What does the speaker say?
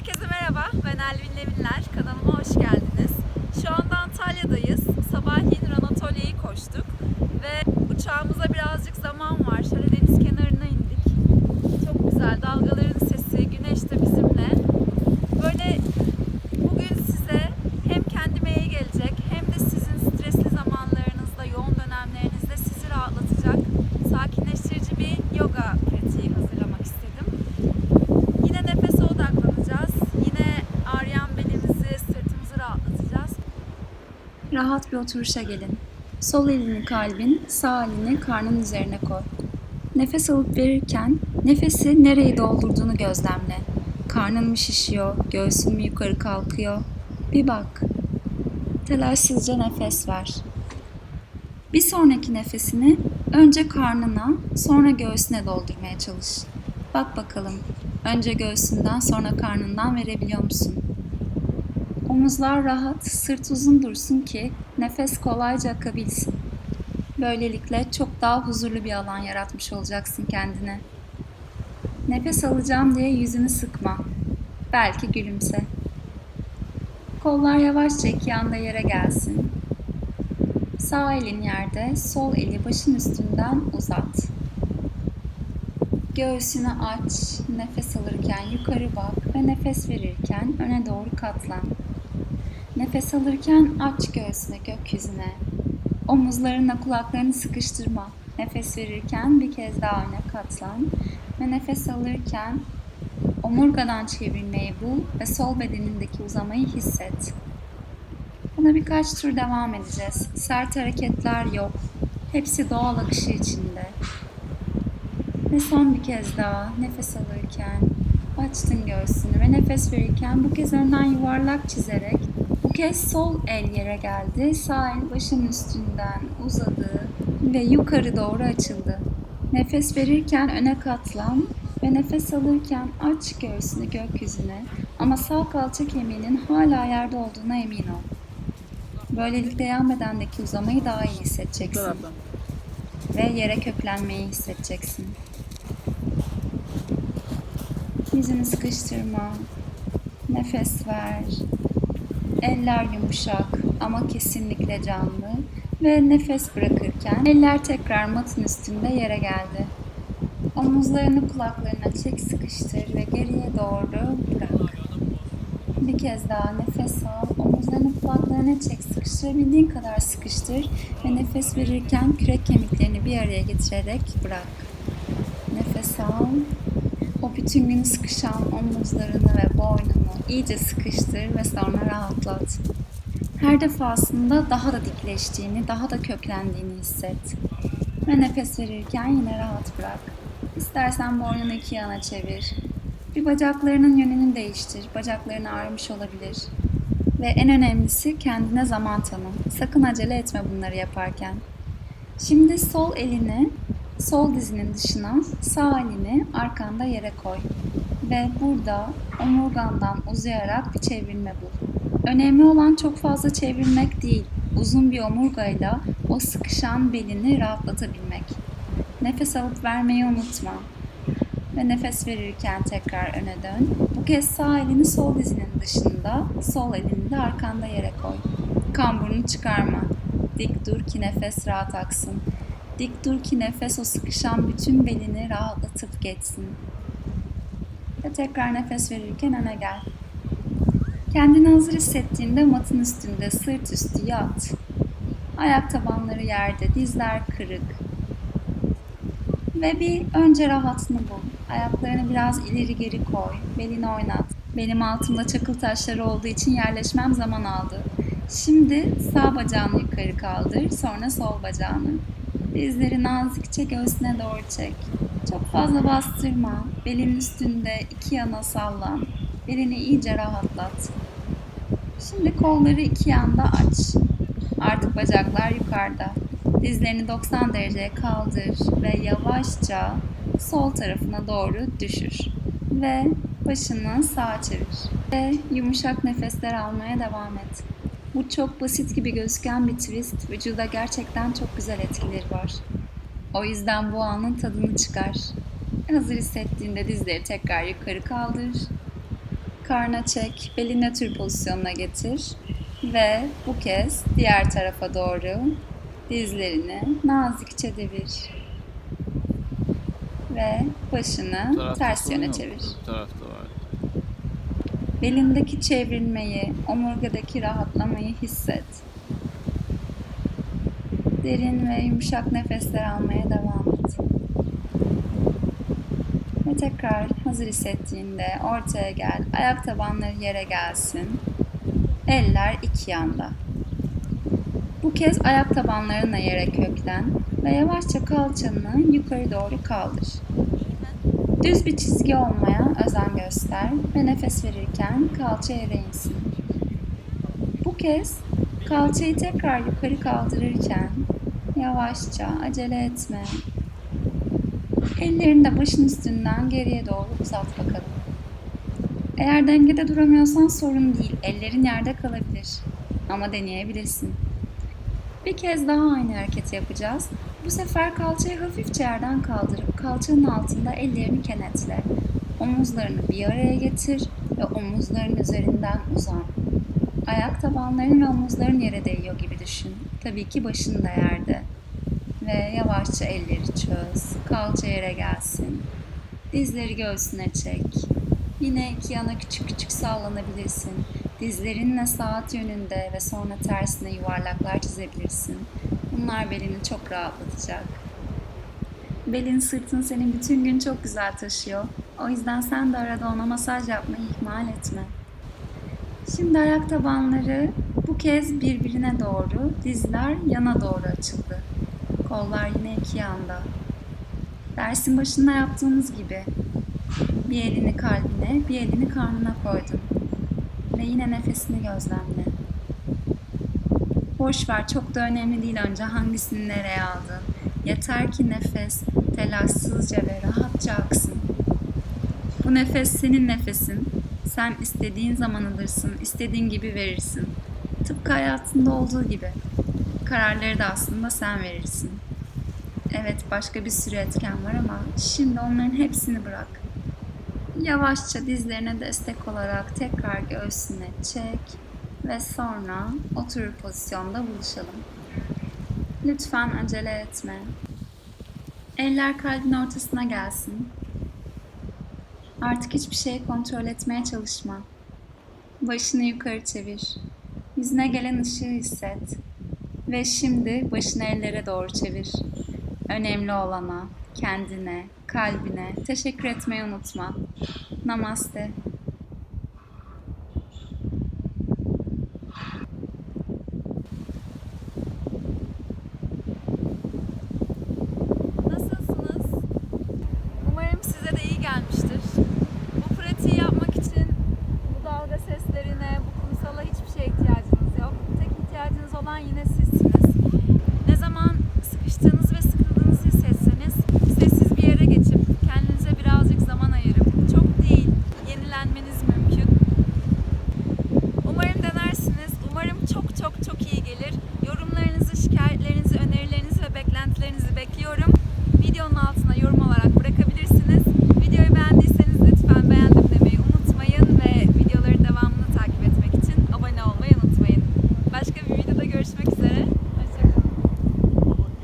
Herkese merhaba, ben Elvin Levinler. Kanalıma hoş geldiniz. Şu anda Antalya'dayız. Sabahleyin Anatolia'yı koştuk. Ve uçağımıza birazcık zaman var. Şöyle deniz kenarına indik. Çok güzel, dalgaların sesi, güneş de bizimle. Rahat bir oturuşa gelin. Sol elini kalbin, sağ elini karnın üzerine koy. Nefes alıp verirken nefesi nereyi doldurduğunu gözlemle. Karnın mı şişiyor, göğsün mü yukarı kalkıyor? Bir bak. Telaşsızca nefes ver. Bir sonraki nefesini önce karnına, sonra göğsüne doldurmaya çalış. Bak bakalım. Önce göğsünden, sonra karnından verebiliyor musun? Omuzlar rahat, sırt uzun dursun ki nefes kolayca akabilsin. Böylelikle çok daha huzurlu bir alan yaratmış olacaksın kendine. Nefes alacağım diye yüzünü sıkma. Belki gülümse. Kollar yavaşça iki yanda yere gelsin. Sağ elin yerde, sol eli başın üstünden uzat. Göğsünü aç, nefes alırken yukarı bak ve nefes verirken öne doğru katlan. Nefes alırken aç göğsünü gökyüzüne. Omuzlarınla kulaklarını sıkıştırma. Nefes verirken bir kez daha öne katlan ve nefes alırken omurgadan çevirmeyi bul ve sol bedenindeki uzamayı hisset. Buna birkaç tur devam edeceğiz. Sert hareketler yok. Hepsi doğal akışı içinde. Ve son bir kez daha nefes alırken açtın göğsünü ve nefes verirken bu kez önden yuvarlak çizerek kez sol el yere geldi. Sağ el başın üstünden uzadı ve yukarı doğru açıldı. Nefes verirken öne katlan ve nefes alırken aç göğsünü gökyüzüne ama sağ kalça kemiğinin hala yerde olduğuna emin ol. Böylelikle yan bedendeki uzamayı daha iyi hissedeceksin ve yere köklenmeyi hissedeceksin. Yüzünü sıkıştırma. Nefes ver. Eller yumuşak ama kesinlikle canlı. Ve nefes bırakırken eller tekrar matın üstünde yere geldi. Omuzlarını kulaklarına çek sıkıştır ve geriye doğru bırak. Bir kez daha nefes al. Omuzlarını kulaklarına çek sıkıştırabildiğin kadar sıkıştır ve nefes verirken kürek kemiklerini bir araya getirerek bırak. Nefes al. Bütün gün sıkışan omuzlarını ve boynunu iyice sıkıştır ve sonra rahatlat. Her defasında daha da dikleştiğini, daha da köklendiğini hisset. Ve nefes verirken yine rahat bırak. İstersen boynunu iki yana çevir. Bir bacaklarının yönünü değiştir. Bacakların ağrımış olabilir. Ve en önemlisi kendine zaman tanı. Sakın acele etme bunları yaparken. Şimdi sol elini sol dizinin dışına, sağ elini arkanda yere koy. Ve burada omurgandan uzayarak bir çevirme bul. Önemli olan çok fazla çevirmek değil, uzun bir omurgayla o sıkışan belini rahatlatabilmek. Nefes alıp vermeyi unutma. Ve nefes verirken tekrar öne dön. Bu kez sağ elini sol dizinin dışında, sol elini de arkanda yere koy. Kamburunu çıkarma. Dik dur ki nefes rahat aksın. Dik dur ki nefes o sıkışan bütün belini rahatlatıp geçsin. Ve tekrar nefes verirken öne gel. Kendini hazır hissettiğinde matın üstünde sırt üstü yat. Ayak tabanları yerde, dizler kırık. Ve bir önce rahatını bul. Ayaklarını biraz ileri geri koy. Belini oynat. Benim altımda çakıl taşları olduğu için yerleşmem zaman aldı. Şimdi sağ bacağını yukarı kaldır, sonra sol bacağını. Dizleri nazikçe göğsüne doğru çek. Çok fazla bastırma. Belin üstünde iki yana sallan. Belini iyice rahatlat. Şimdi kolları iki yanda aç. Artık bacaklar yukarıda. Dizlerini 90 dereceye kaldır ve yavaşça sol tarafına doğru düşür. Ve başını sağa çevir. Ve yumuşak nefesler almaya devam et. Bu çok basit gibi gözüken bir twist vücuda gerçekten çok güzel etkileri var. O yüzden bu anın tadını çıkar. Hazır hissettiğinde dizleri tekrar yukarı kaldır. karna çek, belini nötr pozisyonuna getir ve bu kez diğer tarafa doğru dizlerini nazikçe devir. Ve başını ters yöne çevir. Bu tarafta var. Belindeki çevrilmeyi, omurgadaki rahatlamayı hisset. Derin ve yumuşak nefesler almaya devam et. Ve tekrar hazır hissettiğinde ortaya gel. Ayak tabanları yere gelsin. Eller iki yanda. Bu kez ayak tabanlarına yere köklen ve yavaşça kalçanı yukarı doğru kaldır. Düz bir çizgi olmaya özen göster ve nefes verirken kalça yere. Bu kez kalçayı tekrar yukarı kaldırırken yavaşça acele etme. Ellerini de başın üstünden geriye doğru uzat bakalım. Eğer dengede duramıyorsan sorun değil. Ellerin yerde kalabilir. Ama deneyebilirsin. Bir kez daha aynı hareketi yapacağız. Bu sefer kalçayı hafifçe yerden kaldırıp kalçanın altında ellerini kenetle. Omuzlarını bir araya getir ve omuzların üzerinden uzan. Ayak tabanların ve omuzların yere değiyor gibi düşün. Tabii ki başın da yerde. Ve yavaşça elleri çöz. Kalça yere gelsin. Dizleri göğsüne çek. Yine iki yana küçük küçük sallanabilirsin. Dizlerinle saat yönünde ve sonra tersine yuvarlaklar çizebilirsin. Bunlar belini çok rahatlatacak. Belin sırtın senin bütün gün çok güzel taşıyor. O yüzden sen de arada ona masaj yapmayı ihmal etme. Şimdi ayak tabanları bu kez birbirine doğru, dizler yana doğru açıldı. Kollar yine iki yanda. Dersin başında yaptığımız gibi bir elini kalbine, bir elini karnına koydun. Ve yine nefesini gözlemle. Boş ver, çok da önemli değil önce hangisini nereye aldın. Yeter ki nefes telaşsızca ve rahatça aksın. Bu nefes senin nefesin. Sen istediğin zaman alırsın, istediğin gibi verirsin. Tıpkı hayatında olduğu gibi. Kararları da aslında sen verirsin. Evet başka bir sürü etken var ama şimdi onların hepsini bırak. Yavaşça dizlerine destek olarak tekrar göğsüne çek ve sonra oturur pozisyonda buluşalım. Lütfen acele etme. Eller kalbin ortasına gelsin. Artık hiçbir şeyi kontrol etmeye çalışma. Başını yukarı çevir. Yüzüne gelen ışığı hisset. Ve şimdi başını ellere doğru çevir. Önemli olana, kendine, kalbine teşekkür etmeyi unutma. Namaste. Nasılsınız? Umarım size de iyi gelmiştir. Bu pratiği yapmak için bu dalga seslerine, bu kumsala hiçbir şeye ihtiyacınız yok. Tek ihtiyacınız olan yine.